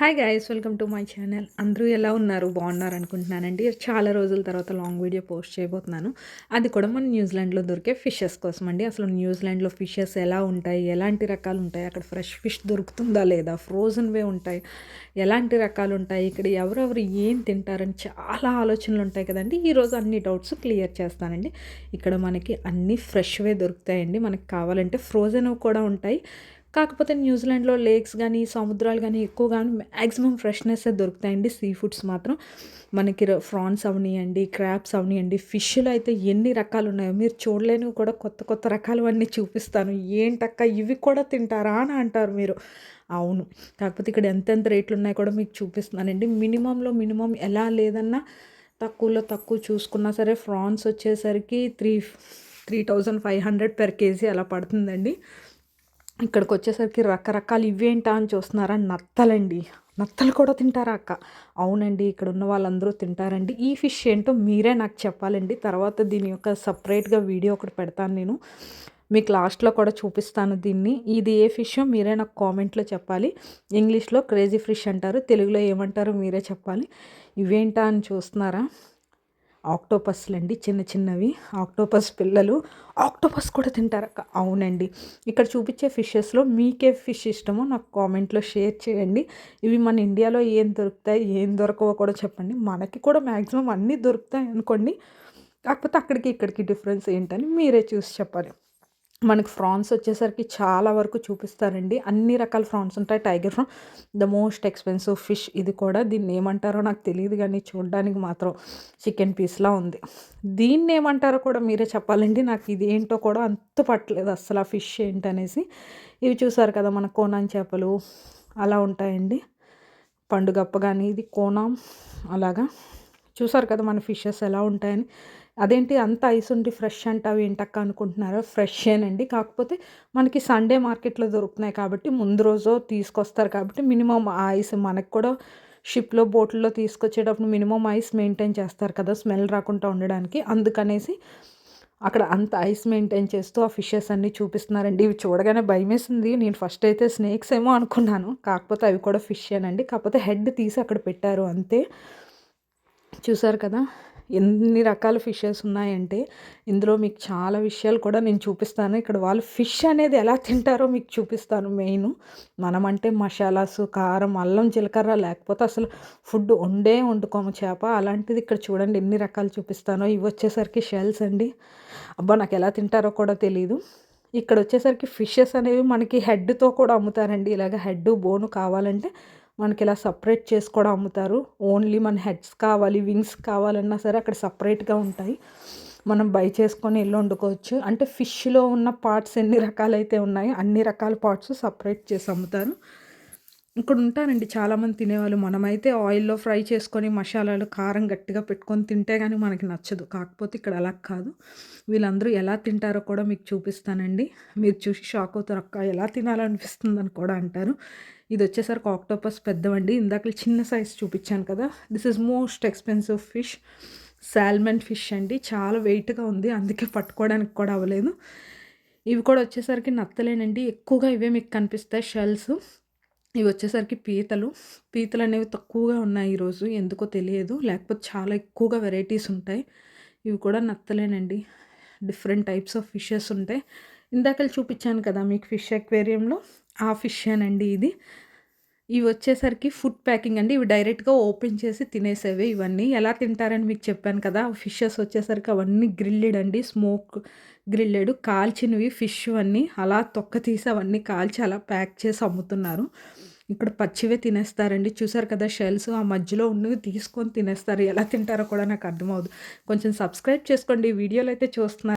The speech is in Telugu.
Hi guys welcome to my channel అందరూ ఎలా ఉన్నారు? బాగున్నారు అనుకుంటున్నానండి. చాలా రోజుల తర్వాత లాంగ్ వీడియో పోస్ట్ చేయబోతున్నాను. అది కూడా మన న్యూజిలాండ్లో దొరికే ఫిషెస్ కోసం అండి అసలు న్యూజిలాండ్లో ఫిషెస్ ఎలా ఉంటాయి? ఎలాంటి రకాలు ఉంటాయి? అక్కడ ఫ్రెష్ ఫిష్ దొరుకుతుందా లేదా? ఫ్రోజన్వే ఉంటాయి. ఎలాంటి రకాలు ఉంటాయి? ఇక్కడ ఎవరెవరు ఏం తింటారని చాలా ఆలోచనలు ఉంటాయి కదండి. ఈరోజు అన్ని డౌట్స్ క్లియర్ చేస్తానండి. ఇక్కడ మనకి అన్ని ఫ్రెష్వే దొరుకుతాయండి. మనకి కావాలంటే ఫ్రోజన్ కూడా ఉంటాయి. కాకపోతే న్యూజిలాండ్లో లేక్స్ కానీ సముద్రాలు కానీ ఎక్కువగా మ్యాక్సిమం ఫ్రెష్నెస్ దొరుకుతాయండి. సీ ఫుడ్స్ మాత్రం మనకి ఫ్రాన్స్ అవనియండి క్రాప్స్ అవనియండి ఫిష్లు అయితే ఎన్ని రకాలు ఉన్నాయో మీరు చూడలేనివి కూడా కొత్త కొత్త రకాలు అన్నీ చూపిస్తాను. ఏంటక్క ఇవి కూడా తింటారా అని అంటారు మీరు. అవును. కాకపోతే ఇక్కడ ఎంతెంత రేట్లు ఉన్నాయో కూడా మీకు చూపిస్తున్నానండి. మినిమంలో మినిమం ఎలా లేదన్నా తక్కువలో తక్కువ చూసుకున్నా సరే ఫ్రాన్స్ వచ్చేసరికి three three thousand five hundred per kg అలా పడుతుందండి. ఇక్కడికి వచ్చేసరికి రకరకాలు ఇవేంటా అని చూస్తున్నారా? నత్తలండి. నత్తలు కూడా తింటారా అక్క? అవునండి ఇక్కడ ఉన్న వాళ్ళందరూ తింటారండి. ఈ ఫిష్ ఏంటో మీరే నాకు చెప్పాలండి. తర్వాత దీని యొక్క సపరేట్గా వీడియో ఒకటి పెడతాను నేను. మీకు లాస్ట్లో కూడా చూపిస్తాను దీన్ని. ఇది ఏ ఫిష్ మీరే నాకు కామెంట్లో చెప్పాలి. ఇంగ్లీష్లో క్రేజీ ఫిష్ అంటారు తెలుగులో ఏమంటారు మీరే చెప్పాలి. ఇవేంటా అని చూస్తున్నారా? ఆక్టోపస్లు అండి చిన్న చిన్నవి. ఆక్టోపస్ పిల్లలు ఆక్టోపస్ కూడా తింటారక్క. అవునండి. ఇక్కడ చూపించే ఫిషెస్లో మీకే ఫిష్ ఇష్టమో నాకు కామెంట్లో షేర్ చేయండి. ఇవి మన ఇండియాలో ఏం దొరుకుతాయి ఏం దొరకవో కూడా చెప్పండి. మనకి కూడా మ్యాక్సిమం అన్నీ దొరుకుతాయి అనుకోండి. కాకపోతే అక్కడికి ఇక్కడికి డిఫరెన్స్ ఏంటని మీరే చూసి చెప్పాలి. మనకు ఫ్రాన్స్ వచ్చేసరికి చాలా వరకు చూపిస్తారండి. అన్ని రకాల ఫ్రాన్స్ ఉంటాయి. Tiger prawn the most expensive fish ఇది కూడా. దీన్ని ఏమంటారో నాకు తెలియదు కానీ చూడడానికి మాత్రం చికెన్ పీస్లా ఉంది. దీన్ని ఏమంటారో కూడా మీరే చెప్పాలండి. నాకు ఇది ఏంటో కూడా అంత పట్టలేదు అసలు ఆ ఫిష్ ఏంటనేసి. ఇవి చూసారు కదా మన కోనాన్ చేపలు. అలా ఉంటాయండి. పండుగప్ప కానీ ఇది కోనాం. అలాగా. చూసారు కదా మన ఫిషెస్ ఎలా ఉంటాయని. అదేంటి అంత ఐస్ ఉండి ఫ్రెష్ అంటావు ఏంటక్క అనుకుంటున్నారో? ఫ్రెషేనండి. కాకపోతే మనకి సండే మార్కెట్లో దొరుకుతున్నాయి కాబట్టి ముందు రోజు తీసుకొస్తారు కాబట్టి మినిమం ఆ ఐస్ మనకు కూడా షిప్లో బోట్లో తీసుకొచ్చేటప్పుడు మినిమం ఐస్ మెయింటైన్ చేస్తారు కదా స్మెల్ రాకుండా ఉండడానికి. అందుకనేసి అక్కడ అంత ఐస్ మెయింటైన్ చేస్తూ ఆ ఫిషెస్ అన్నీ చూపిస్తున్నారండి. ఇవి చూడగానే భయమేసింది. నేను ఫస్ట్ అయితే స్నేక్స్ ఏమో అనుకున్నాను. కాకపోతే అవి కూడా ఫిష్ అండి కాకపోతే హెడ్ తీసి అక్కడ పెట్టారు అంతే. చూసారు కదా? ఎన్ని రకాల ఫిషెస్ ఉన్నాయంటే ఇందులో మీకు చాలా విషయాలు కూడా నేను చూపిస్తాను. ఇక్కడ వాళ్ళు ఫిష్ అనేది ఎలా తింటారో మీకు చూపిస్తాను మెయిన్. మనమంటే మసాలాస్ కారం అల్లం జీలకర్ర లేకపోతే అసలు ఫుడ్ వండే వండుకోము చేప. అలాంటిది ఇక్కడ చూడండి ఎన్ని రకాలు చూపిస్తానో. ఇవి వచ్చేసరికి షెల్స్ అండి. అబ్బా నాకు ఎలా తింటారో కూడా తెలియదు ఇక్కడ వచ్చేసరికి ఫిషెస్ అనేవి మనకి హెడ్తో కూడా అమ్ముతారండి. ఇలాగ హెడ్ బోను కావాలంటే మనకి ఇలా సపరేట్ చేసి కూడా అమ్ముతారు. ఓన్లీ మన హెడ్స్ కావాలి వింగ్స్ కావాలన్నా సరే అక్కడ సపరేట్గా ఉంటాయి. మనం బై చేసుకొని ఇల్లు వండుకోవచ్చు. అంటే ఫిష్లో ఉన్న పార్ట్స్ ఎన్ని రకాలైతే ఉన్నాయో అన్ని రకాల పార్ట్స్ సపరేట్ చేసి అమ్ముతారు. ఇక్కడ ఉంటారండి చాలామంది తినేవాళ్ళు. మనమైతే ఆయిల్లో ఫ్రై చేసుకొని మసాలాలు కారం గట్టిగా పెట్టుకొని తింటే కానీ మనకి నచ్చదు. కాకపోతే ఇక్కడ అలా కాదు. వీళ్ళందరూ ఎలా తింటారో కూడా మీకు చూపిస్తానండి. మీరు చూసి షాక్ అవుతారు. అక్క ఎలా తినాలనిపిస్తుందని కూడా అంటారు. ఇది వచ్చేసరికి ఆక్టోపస్ పెద్దవండి. ఇందాక చిన్న సైజ్ చూపించాను కదా. This is most expensive fish salmon fish అండి. చాలా వెయిట్గా ఉంది. అందుకే పట్టుకోవడానికి కూడా అవ్వలేదు. ఇవి కూడా వచ్చేసరికి నత్తలేనండి. ఎక్కువగా ఇవే మీకు కనిపిస్తాయి షెల్స్ ఇవి వచ్చేసరికి పీతలు. పీతలు అనేవి తక్కువగా ఉన్నాయి ఈరోజు. ఎందుకో తెలియదు. లేకపోతే చాలా ఎక్కువగా వెరైటీస్ ఉంటాయి. ఇవి కూడా నత్తలేనండి. డిఫరెంట్ టైప్స్ ఆఫ్ ఫిషెస్ ఉంటాయి. ఇందాక చూపించాను కదా మీకు ఫిష్ అక్వేరియంలో ఆ ఫిష్ అండి ఇది. ఇవి వచ్చేసరికి ఫుడ్ ప్యాకింగ్ అండి. ఇవి డైరెక్ట్గా ఓపెన్ చేసి తినేసేవి ఇవన్నీ. ఎలా తింటారని మీకు చెప్పాను కదా ఫిషెస్ వచ్చేసరికి అవన్నీ గ్రిల్లెడ్ అండి. స్మోక్ గ్రిల్లెడ్ కాల్చినవి ఫిష్ అన్నీ అలా తొక్క తీసి అవన్నీ కాల్చి అలా ప్యాక్ చేసి అమ్ముతున్నారు. ఇక్కడ పచ్చివే తినేస్తారండి. చూసారు కదా షెల్స్ ఆ మధ్యలో ఉన్నవి తీసుకొని తినేస్తారు. ఎలా తింటారో కూడా నాకు అర్థమవుదు కొంచెం సబ్స్క్రైబ్ చేసుకోండి. వీడియోలు అయితే చూస్తున్నారు.